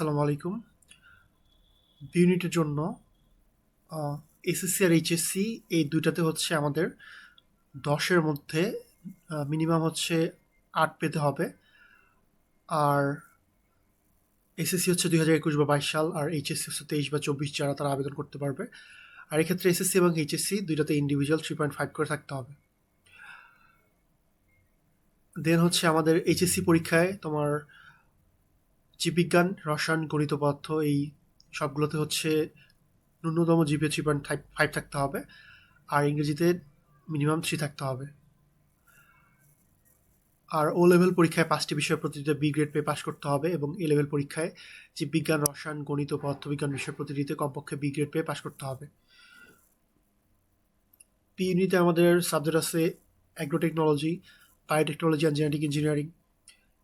আসসালামু আলাইকুম। ইউনিটের জন্য এসএসসি আর এইচএসসি এই দুইটাতে হচ্ছে আমাদের দশের মধ্যে মিনিমাম হচ্ছে আট পেতে হবে। আর এসএসসি হচ্ছে দুই হাজার একুশ বা বাইশ সাল, আর এইচএসসি হচ্ছে তেইশ বা চব্বিশ যারা তারা আবেদন করতে পারবে। আর এক্ষেত্রে এসএসসি এবং এইচএসসি দুইটাতে ইন্ডিভিজুয়াল থ্রি পয়েন্ট ফাইভ করে থাকতে হবে। দেন হচ্ছে আমাদের এইচএসসি পরীক্ষায় তোমার জীববিজ্ঞান রসায়ন, গণিত, পদার্থ, এই সবগুলোতে হচ্ছে ন্যূনতম জিপে থ্রি পয়েন্ট ফাইভ থাকতে হবে। আর ইংরেজিতে মিনিমাম থ্রি থাকতে হবে। আর ও লেভেল পরীক্ষায় পাঁচটি বিষয় প্রতিটিতে বি গ্রেড পেয়ে পাশ করতে হবে এবং এ লেভেল পরীক্ষায় জীববিজ্ঞান রসায়ন, গণিত পদার্থবিজ্ঞান বিষয় প্রতিটিতে কমপক্ষে বি গ্রেড পেয়ে পাশ করতে হবে। পি ইউনিটে আমাদের সাবজেক্ট আছে agrotechnology biotechnology and genetic engineering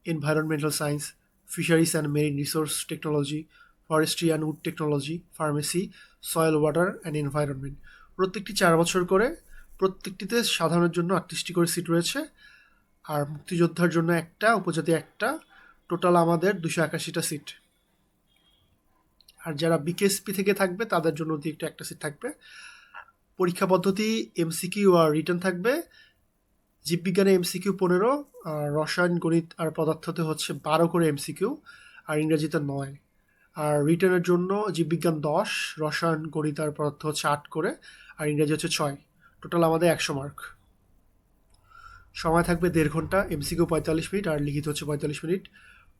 environmental science fisheries and marine resource technology forestry and wood technology pharmacy soil water and environment প্রত্যেকটি চার বছর করে প্রত্যেকটিতে সাধারণের জন্য আটত্রিশটি করে সিট রয়েছে। আর মুক্তিযোদ্ধার জন্য একটা, উপজাতি একটা টোটাল আমাদের দুশো একাশিটা সিট আর যারা বিকেএসপি থেকে থাকবে, তাদের জন্য অতিরিক্ত একটা সিট থাকবে। পরীক্ষা পদ্ধতি এমসিকিউ আর রিটার্ন থাকবে। জীববিজ্ঞানে এমসিকিউ পনেরো রসায়ন, গণিত আর পদার্থতে হচ্ছে বারো করে এমসিকিউ, আর ইংরেজিতে নয়। আর রিটার্নের জন্য জীববিজ্ঞান দশ, রসায়ন, গণিত আর পদার্থ হচ্ছে আট করে, আর ইংরেজি হচ্ছে ছয়। টোটাল আমাদের একশো মার্ক। সময় থাকবে দেড় ঘণ্টা, এমসিকিউ পঁয়তাল্লিশ মিনিট আর লিখিত হচ্ছে পঁয়তাল্লিশ মিনিট।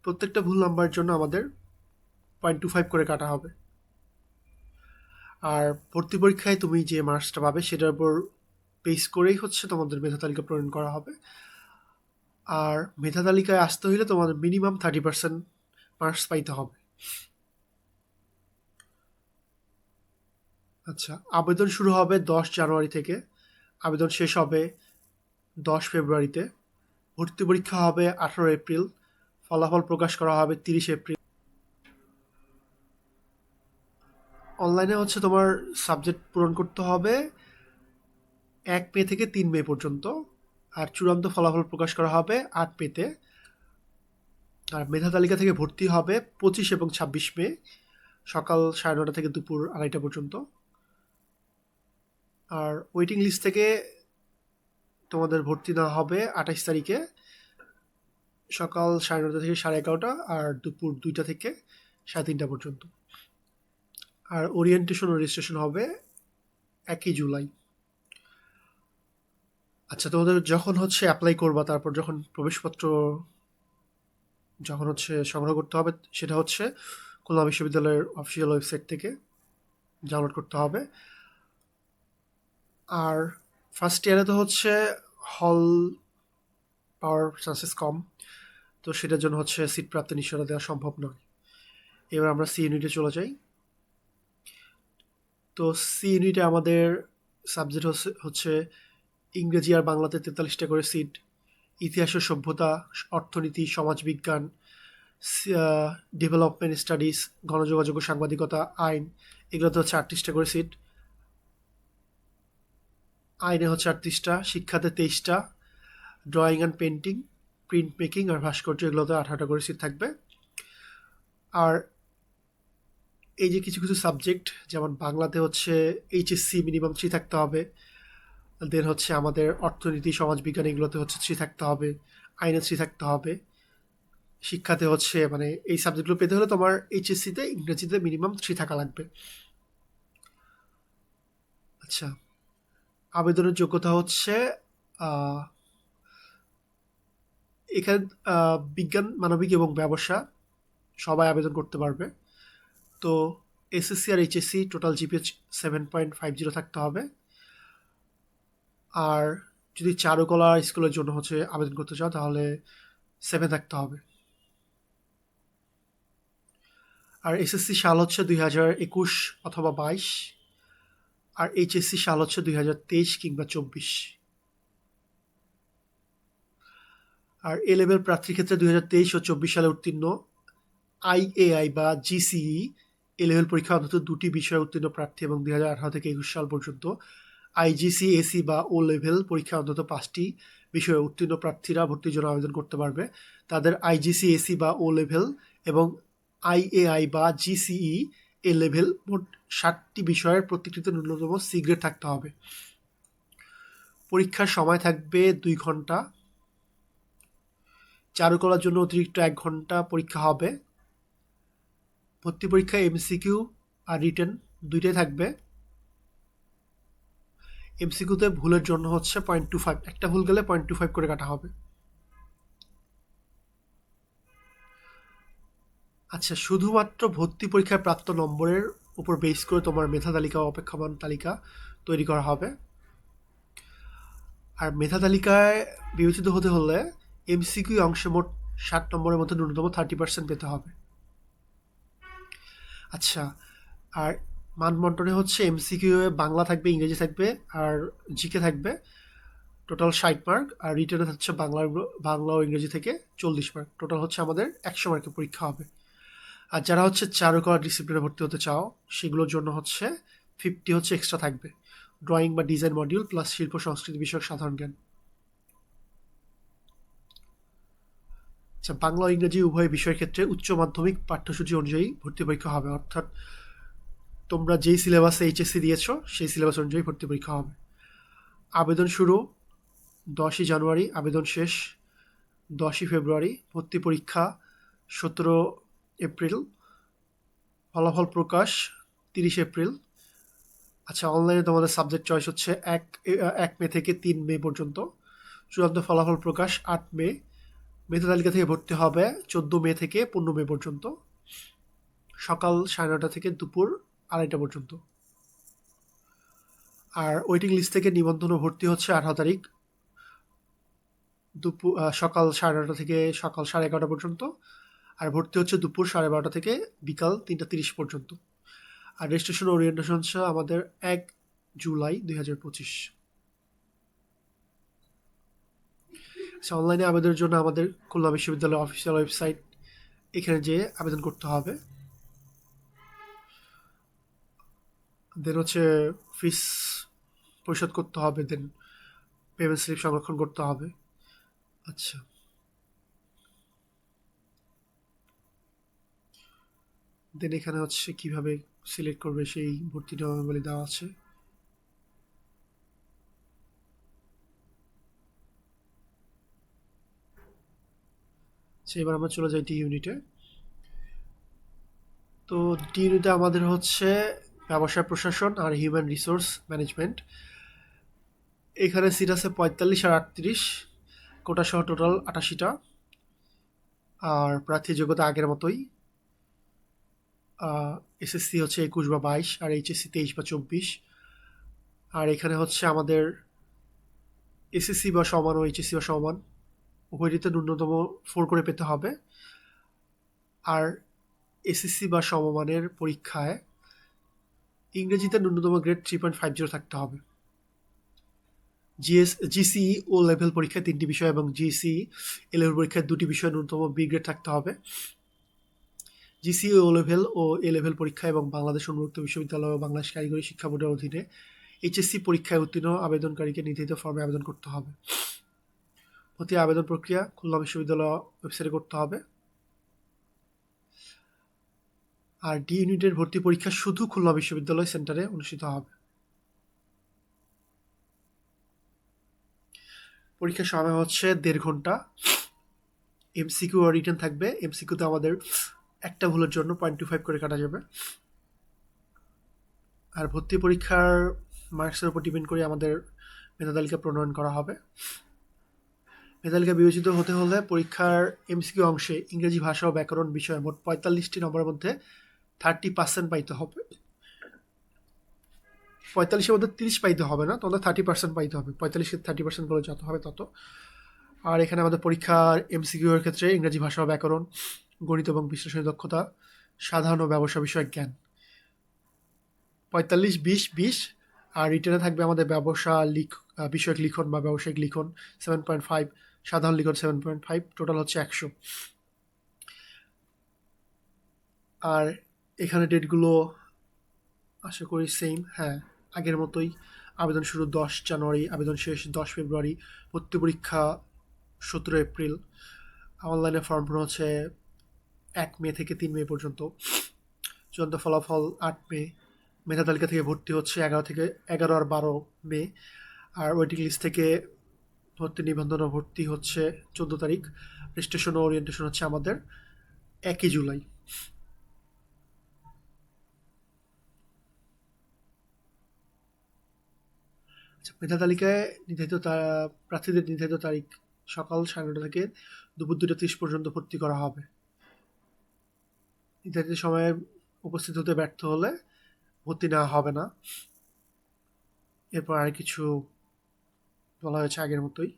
প্রত্যেকটা ভুল নাম্বারের জন্য আমাদের পয়েন্ট টু ফাইভ করে কাটা হবে। আর ভর্তি পরীক্ষায় তুমি যে মার্কসটা পাবে, সেটার উপর বেস করেই হচ্ছে তোমাদের মেধা তালিকা প্রণয়ন করা হবে। আর মেধা তালিকায় আসতে হইলে তোমাদের মিনিমাম থার্টি পার্সেন্ট মার্কস পাইতে হবে। আচ্ছা আবেদন শুরু হবে দশ জানুয়ারি থেকে। আবেদন শেষ হবে দশ ফেব্রুয়ারিতে। ভর্তি পরীক্ষা হবে আঠারো এপ্রিল। ফলাফল প্রকাশ করা হবে তিরিশ এপ্রিল। অনলাইনে হচ্ছে তোমার সাবজেক্ট পূরণ করতে হবে। এক মে থেকে তিন মে পর্যন্ত। আর চূড়ান্ত ফলাফল প্রকাশ করা হবে আট মেতে আর মেধা তালিকা থেকে ভর্তি হবে পঁচিশ এবং ছাব্বিশ মে সকাল সাড়ে নটা থেকে দুপুর আড়াইটা পর্যন্ত। আর ওয়েটিং লিস্ট থেকে তোমাদের ভর্তি নেওয়া হবে আঠাইশ তারিখে, সকাল সাড়ে নটা থেকে সাড়ে এগারোটা আর দুপুর দুইটা থেকে সাড়ে তিনটা পর্যন্ত। আর ওরিয়েন্টেশন ও রেজিস্ট্রেশন হবে একই জুলাই। আচ্ছা তোমাদের যখন হচ্ছে অ্যাপ্লাই করবা, তারপর যখন প্রবেশপত্র যখন হচ্ছে সংগ্রহ করতে হবে, সেটা হচ্ছে খুলনা বিশ্ববিদ্যালয়ের অফিসিয়াল ওয়েবসাইট থেকে ডাউনলোড করতে হবে। আর ফার্স্ট ইয়ারে তো হচ্ছে হল পাওয়ার চান্সেস কম, তো সেটার জন্য হচ্ছে সিট প্রাপ্তি নিশ্চয়তা দেওয়া সম্ভব নয়। এবার আমরা সি ইউনিটে চলে যাই। তো সি ইউনিটে আমাদের সাবজেক্ট হচ্ছে ইংরেজি আর বাংলাতে তেতাল্লিশটা করে সিট, ইতিহাস ও সভ্যতা, অর্থনীতি, সমাজবিজ্ঞান ডেভেলপমেন্ট স্টাডিজ গণযোগাযোগ ও সাংবাদিকতা, আইন এগুলোতে হচ্ছে আটত্রিশটা করে সিট। আইনে হচ্ছে আটত্রিশটা, শিক্ষাতে তেইশটা drawing and painting print making আর ভাস্কর্য, এগুলোতে আঠারোটা করে সিট থাকবে। আর এই যে কিছু কিছু সাবজেক্ট যেমন বাংলাতে হচ্ছে এইচএসসি মিনিমাম থ্রি থাকতে হবে দেন হচ্ছে আমাদের অর্থনীতি সমাজবিজ্ঞান এগুলোতে হচ্ছে থ্রি থাকতে হবে আইনে থ্রি থাকতে হবে। শিক্ষাতে হচ্ছে মানে এই সাবজেক্টগুলো পেতে হলে তোমার এইচএসসিতে ইংরেজিতে মিনিমাম থ্রি থাকা লাগবে। আচ্ছা আবেদনের যোগ্যতা হচ্ছে এখানে বিজ্ঞান, মানবিক এবং ব্যবসা সবাই আবেদন করতে পারবে। তো এসএসসি আর HSC total GPA seven point five zero থাকতে হবে। আর যদি চারুকলা স্কুলের জন্য হচ্ছে আবেদন করতে চাও, তাহলে সেভেন থাকতে হবে। আর এসএসসি সাল হচ্ছে দুই হাজার একুশ অথবা বাইশ, আর এইচএসসি সাল হচ্ছে দুই হাজার তেইশ কিংবা চব্বিশ। আর এ লেভেল প্রার্থীর ক্ষেত্রে দুই হাজার তেইশ ও চব্বিশ সালে উত্তীর্ণ আইএআই বা জিসিই এ লেভেল পরীক্ষা অন্তত দুটি বিষয়ে উত্তীর্ণ প্রার্থী এবং দুই হাজার আঠারো থেকে একুশ সাল পর্যন্ত আইজিসি, এসি বা ও লেভেল পরীক্ষা অন্তত পাঁচটি বিষয়ে উত্তীর্ণ প্রার্থীরা ভর্তির জন্য আবেদন করতে পারবে। তাদের আইজিসি, এসি বা ও লেভেল এবং আইএআই বা জিসিই এ লেভেল মোট ষাটটি বিষয়ের প্রত্যেকটিতে ন্যূনতম সি গ্রেড থাকতে হবে। পরীক্ষার সময় থাকবে দুই ঘণ্টা। চারুকলার জন্য অতিরিক্ত এক ঘণ্টা পরীক্ষা হবে। ভর্তি পরীক্ষা, এমসিকিউ আর রিটেন দুইটাই থাকবে। এমসিকিউতে ভুলের জন্য হচ্ছে পয়েন্ট টু ফাইভ একটা ভুল গেলে পয়েন্ট টু ফাইভ করে কাটা হবে। আচ্ছা শুধুমাত্র ভর্তি পরীক্ষায় প্রাপ্ত নম্বরের উপর বেস করে তোমার মেধা তালিকা অপেক্ষমান তালিকা তৈরি করা হবে। আর মেধা তালিকায় বিবেচিত হতে হলে এমসিকিউ অংশে মোট ষাট নম্বরের মধ্যে ন্যূনতম থার্টি পার্সেন্ট পেতে হবে। আচ্ছা আর মানবন্টনে হচ্ছে এমসিকিউ এ বাংলা থাকবে, ইংরেজি থাকবে আর জিকে থাকবে। টোটাল ষাট মার্ক আর রিটার্নে হচ্ছে বাংলা বাংলা ও ইংরেজি থেকে চল্লিশ মার্ক টোটাল হচ্ছে আমাদের একশো মার্কের পরীক্ষা হবে। আর যারা হচ্ছে চারুকলা ডিসিপ্লিনে ভর্তি হতে চাও, সেগুলোর জন্য হচ্ছে ফিফটি হচ্ছে এক্সট্রা থাকবে। ড্রয়িং বা ডিজাইন মডিউল প্লাস শিল্প সংস্কৃতি বিষয়ক সাধারণ জ্ঞান। আচ্ছা বাংলা ও ইংরেজি উভয় বিষয়ের ক্ষেত্রে উচ্চ মাধ্যমিক পাঠ্যসূচি অনুযায়ী ভর্তি পরীক্ষা হবে, অর্থাৎ তোমরা যেই সিলেবাসে এইচএসসি দিয়েছ, সেই সিলেবাস অনুযায়ী ভর্তি পরীক্ষা হবে। আবেদন শুরু দশই জানুয়ারি, আবেদন শেষ দশই ফেব্রুয়ারি, ভর্তি পরীক্ষা সতেরো এপ্রিল, ফলাফল প্রকাশ তিরিশ এপ্রিল। আচ্ছা অনলাইনে তোমাদের সাবজেক্ট চয়েস হচ্ছে এক এক মে থেকে তিন মে পর্যন্ত। চূড়ান্ত ফলাফল প্রকাশ আট মে। মেধা তালিকা থেকে ভর্তি হবে চোদ্দ মে থেকে পনেরো মে পর্যন্ত। সকাল সাড়ে নটা থেকে দুপুর আড়াইটা পর্যন্ত। আর ওয়েটিং লিস্ট থেকে নিবন্ধন ভর্তি হচ্ছে আঠারো তারিখ। দুপুর সকাল সাড়ে নটা থেকে সকাল সাড়ে এগারোটা পর্যন্ত। আর ভর্তি হচ্ছে দুপুর সাড়ে বারোটা থেকে বিকাল তিনটা তিরিশ পর্যন্ত। আর রেজিস্ট্রেশন ওরিয়েন্টেশন হচ্ছে আমাদের এক জুলাই দুই হাজার পঁচিশ। অনলাইনে আবেদনের জন্য আমাদের খুলনা বিশ্ববিদ্যালয়ের অফিসিয়াল ওয়েবসাইট এখানে যেয়ে আবেদন করতে হবে। দেন হচ্ছে ফিস পরিশোধ করতে হবে দেন পেমেন্ট স্লিপ সংরক্ষণ করতে হবে। আচ্ছা। দেন এখানে হচ্ছে কীভাবে সিলেক্ট করবে সেই ভর্তি নিয়মাবলী দেওয়া আছে। আচ্ছা এবার আমরা চলে যাই ডি ইউনিটে তো ডি ইউনিটে আমাদের হচ্ছে ব্যবসা প্রশাসন আর হিউম্যান রিসোর্স ম্যানেজমেন্ট এখানে সিট আছে পঁয়তাল্লিশ আর আটত্রিশ। কোটা সহ টোটাল আটাশিটা। আর প্রার্থী যোগ্যতা আগের মতোই। এসএসসি হচ্ছে একুশ বা বাইশ আর এইচএসসি তেইশ বা চব্বিশ। আর এখানে হচ্ছে আমাদের এসএসসি বা সমান ও এইচএসসি বা সমান। উভয়টিতে ন্যূনতম ফোর করে পেতে হবে। আর এসএসসি বা সমমানের পরীক্ষায় ইংরেজিতে ন্যূনতম grade three point five zero থাকতে হবে। জিএস জিসিই ও লেভেল পরীক্ষায় তিনটি বিষয় এবং জিসিই এ লেভেল পরীক্ষায় দুটি বিষয় ন্যূনতম বি গ্রেড থাকতে হবে। জিসিই ও লেভেল ও এ লেভেল পরীক্ষা এবং বাংলাদেশ উন্মুক্ত বিশ্ববিদ্যালয় ও বাংলাদেশ কারিগরি শিক্ষা বোর্ডের অধীনে এইচএসসি পরীক্ষায় উত্তীর্ণ আবেদনকারীকে নির্ধারিত ফর্মে আবেদন করতে হবে। প্রতি আবেদন প্রক্রিয়া খুলনা বিশ্ববিদ্যালয় ওয়েবসাইটে করতে হবে। আর ডি ইউনিটের ভর্তি পরীক্ষা শুধু খুলনা বিশ্ববিদ্যালয় সেন্টারে অনুষ্ঠিত হবে। পরীক্ষার সময় হচ্ছে দেড় ঘণ্টা। এমসিকিউ আর রিটার্ন থাকবে। এমসিকিউতে আমাদের একটা ভুলের জন্য পয়েন্ট টু ফাইভ করে কাটা যাবে। আর ভর্তি পরীক্ষার মার্কসের উপর ডিপেন্ড করে আমাদের মেধা তালিকা প্রণয়ন করা হবে। মেধা তালিকা বিবেচিত হতে হলে পরীক্ষার এমসিকিউ অংশে ইংরেজি ভাষা ও ব্যাকরণ বিষয়ে মোট পঁয়তাল্লিশটি নম্বরের মধ্যে থার্টি পার্সেন্ট পাইতে হবে। পঁয়তাল্লিশের মধ্যে তিরিশ পাইতে হবে না তোমাদের থার্টি পার্সেন্ট পাইতে হবে। পঁয়তাল্লিশের থার্টি পার্সেন্ট করে যত হবে তত। আর এখানে আমাদের পরীক্ষার এমসিকিউ এর ক্ষেত্রে ইংরেজি ভাষা ও ব্যাকরণ, গণিত এবং বিশ্লেষণী দক্ষতা, সাধারণ ও ব্যবসা বিষয়ক জ্ঞান। পঁয়তাল্লিশ, বিশ বিশ, আর রিটার্নে থাকবে আমাদের ব্যবসা, লিখ বিষয়ক লিখন বা ব্যবসায়িক লিখন সেভেন পয়েন্ট ফাইভ সাধারণ লিখন সেভেন পয়েন্ট ফাইভ টোটাল হচ্ছে একশো। আর এখানে ডেটগুলো আশা করি সেম হ্যাঁ আগের মতোই। আবেদন শুরু দশ জানুয়ারি, আবেদন শেষ দশ ফেব্রুয়ারি, ভর্তি পরীক্ষা সতেরো এপ্রিল। অনলাইনে ফর্ম পূরণ হচ্ছে এক মে থেকে তিন মে পর্যন্ত। চূড়ান্ত ফলাফল আট মে। মেধা তালিকা থেকে ভর্তি হচ্ছে এগারো থেকে এগারো আর বারো মে। আর ওয়েটিং লিস্ট থেকে ভর্তি নিবন্ধন ভর্তি হচ্ছে চোদ্দ তারিখ। রেজিস্ট্রেশন ও ওরিয়েন্টেশন হচ্ছে আমাদের একই জুলাই। মেধা তালিকায় নির্ধারিত প্রার্থীদের নির্ধারিত তারিখ সকাল সাড়ে নটা থেকে দুপুর দুটো ত্রিশ পর্যন্ত ভর্তি করা হবে। নির্ধারিত সময়ে উপস্থিত হতে ব্যর্থ হলে ভর্তি নেওয়া হবে না। এরপর আর কিছু বলা হয়েছে আগের মতোই।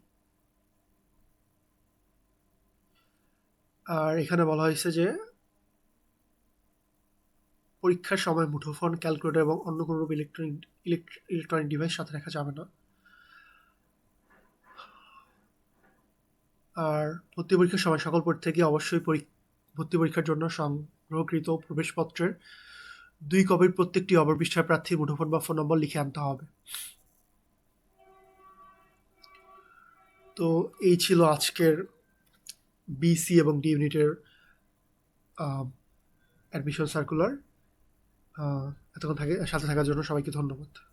আর এখানে বলা হয়েছে যে পরীক্ষার সময় মুঠোফোন, ক্যালকুলেটর এবং অন্য কোনো ইলেকট্রনিক ইলেকট্রনিক ডিভাইস সাথে রাখা যাবে না। আর ভর্তি পরীক্ষার সময় সকল পরীক্ষার্থীকে অবশ্যই ভর্তি পরীক্ষার জন্য সংগ্রহকৃত প্রবেশপত্রের দুই কপির প্রত্যেকটি অবপৃষ্ঠার প্রার্থীর মুঠোফোন বা ফোন নম্বর লিখে আনতে হবে। তো এই ছিল আজকের বিসি এবং ডি ইউনিটের অ্যাডমিশন সার্কুলার এতক্ষণ থাকে সাথে থাকার জন্য সবাইকে ধন্যবাদ।